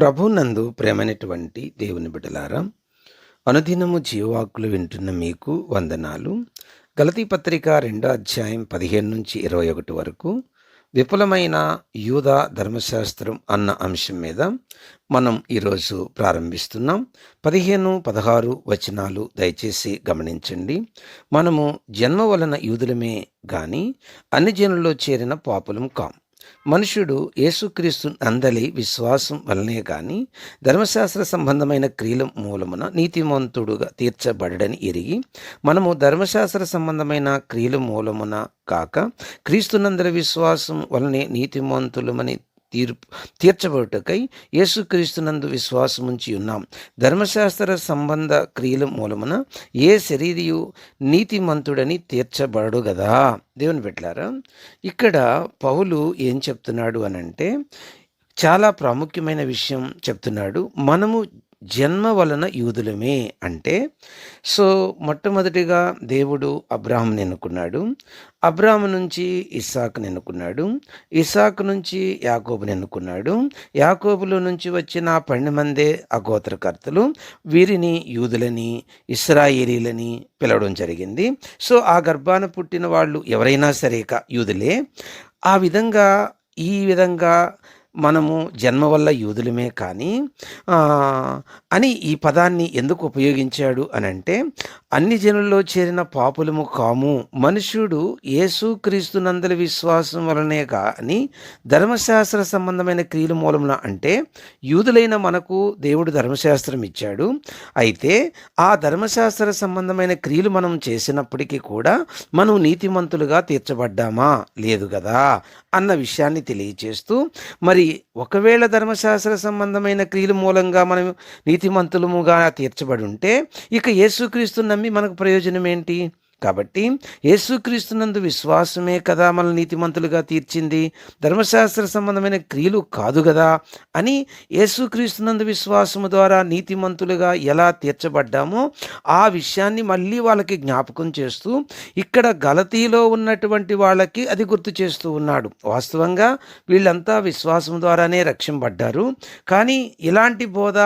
ప్రభునందు ప్రేమైనటువంటి దేవుని బిడ్డలారా అనుదినము జీవాకులు వింటున్న మీకు వందనాలు. గలతీ పత్రిక రెండో అధ్యాయం పదిహేను నుంచి ఇరవై ఒకటి వరకు విపులమైన యూద ధర్మశాస్త్రం అన్న అంశం మీద మనం ఈరోజు ప్రారంభిస్తున్నాం. పదిహేను పదహారు వచనాలు దయచేసి గమనించండి. మనము జన్మ వలన యూదులమే కానీ అన్ని జనుల్లో చేరిన పాపులం కాం. మనుషుడు యేసుక్రీస్తు అందలి విశ్వాసం వలనే కానీ ధర్మశాస్త్ర సంబంధమైన క్రియల మూలమున నీతిమంతుడుగా తీర్చబడని ఎరిగి మనము ధర్మశాస్త్ర సంబంధమైన క్రియల మూలమున కాక క్రీస్తునందరి విశ్వాసం వలనే నీతిమంతులమని తీర్పు తీర్చబడుటకై యేసుక్రీస్తునందు విశ్వాసముంచి ఉన్నాం. ధర్మశాస్త్ర సంబంధ క్రియల మూలమున ఏ శరీరయు నీతిమంతుడని తీర్చబడడు గదా? దేవుని పెట్టారా ఇక్కడ పౌలు ఏం చెప్తున్నాడు అనంటే చాలా ప్రాముఖ్యమైన విషయం చెప్తున్నాడు. మనము జన్మ వలన యూదులమే అంటే సో మొట్టమొదటిగా దేవుడు అబ్రాహంని ఎన్నుకున్నాడు అబ్రాహం నుంచి ఇస్సాకుని ఎన్నుకున్నాడు ఇస్సాక్ నుంచి యాకోబుని ఎన్నుకున్నాడు యాకోబులో నుంచి వచ్చిన పన్నెండు మందే అగోత్రకర్తలు వీరిని యూదులని ఇస్రాయేలీలని పిలవడం జరిగింది. సో ఆ గర్భాన పుట్టిన వాళ్ళు ఎవరైనా సరే యూదులే. ఆ విధంగా ఈ విధంగా మనము జన్మ వల్ల యూదులమే కానీ అని ఈ పదాన్ని ఎందుకు ఉపయోగించాడు అని అంటే అన్ని జనుల్లో చేరిన పాపులము కాము. మనుష్యుడు యేసుక్రీస్తునందలి విశ్వాసం వలనే కానీ ధర్మశాస్త్ర సంబంధమైన క్రియల మూలమున అంటే యూదులైన మనకు దేవుడు ధర్మశాస్త్రం ఇచ్చాడు. అయితే ఆ ధర్మశాస్త్ర సంబంధమైన క్రియలు మనం చేసినప్పటికీ కూడా మనం నీతిమంతులుగా తీర్చబడ్డామా? లేదు కదా అన్న విషయాన్ని తెలియచేస్తూ మరి ఒకవేళ ధర్మశాస్త్ర సంబంధమైన క్రియల మూలంగా మనం నీతిమంతులముగా తీర్చబడి ఉంటే ఇక యేసుక్రీస్తు నమ్మి మనకు ప్రయోజనం ఏంటి కాబట్టి యేసుక్రీస్తునందు విశ్వాసమే కదా మన నీతిమంతులుగా తీర్చింది. ధర్మశాస్త్ర సంబంధమైన క్రియలు కాదు కదా అని యేసుక్రీస్తునందు విశ్వాసము ద్వారా నీతిమంతులుగా ఎలా తీర్చబడ్డామో ఆ విషయాన్ని మళ్ళీ వాళ్ళకి జ్ఞాపకం చేస్తూ ఇక్కడ గలతీలో ఉన్నటువంటి వాళ్ళకి అది గుర్తు చేస్తూ ఉన్నాడు. వాస్తవంగా వీళ్ళంతా విశ్వాసం ద్వారానే రక్షింపడ్డారు. కానీ ఇలాంటి బోధ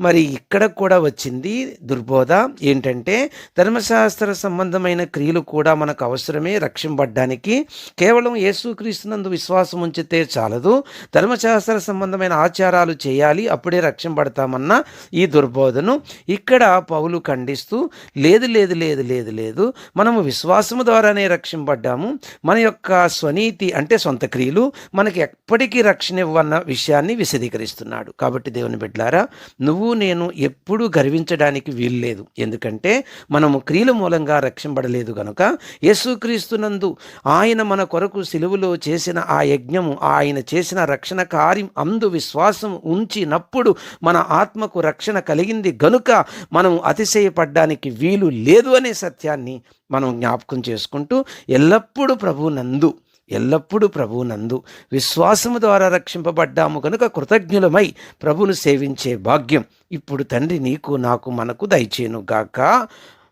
మరి ఇక్కడ కూడా వచ్చింది. దుర్బోధ ఏంటంటే ధర్మశాస్త్ర సంబంధమైన విధమైన క్రియలు కూడా మనకు అవసరమే రక్షింపడ్డానికి. కేవలం యేసుక్రీస్తునందు విశ్వాసం ఉంచితే చాలదు. ధర్మశాస్త్ర సంబంధమైన ఆచారాలు చేయాలి అప్పుడే రక్షింపడతామన్న ఈ దుర్బోధను ఇక్కడ పౌలు ఖండిస్తూ లేదు లేదు లేదు లేదు లేదు మనము విశ్వాసము ద్వారానే రక్షింపడ్డాము. మన యొక్క స్వనీతి అంటే సొంత క్రియలు మనకి ఎప్పటికీ రక్షణ ఇవ్వన్న విషయాన్ని విశదీకరిస్తున్నాడు. కాబట్టి దేవుని బిడ్డారా నువ్వు నేను ఎప్పుడూ గర్వించడానికి వీల్లేదు. ఎందుకంటే మనము క్రియల మూలంగా రక్షింప కనబడలేదు గనుక యేసుక్రీస్తునందు ఆయన మన కొరకు సిలువులో చేసిన ఆ యజ్ఞము ఆయన చేసిన రక్షణ కార్యం అందు విశ్వాసం ఉంచినప్పుడు మన ఆత్మకు రక్షణ కలిగింది గనుక మనం అతిశయపడ్డానికి వీలు లేదు అనే సత్యాన్ని మనం జ్ఞాపకం చేసుకుంటూ ఎల్లప్పుడూ ప్రభు నందు ఎల్లప్పుడూ ప్రభునందు విశ్వాసము ద్వారా రక్షింపబడ్డాము కనుక కృతజ్ఞులమై ప్రభును సేవించే భాగ్యం ఇప్పుడు తండ్రి నీకు నాకు మనకు దయచేనుగాక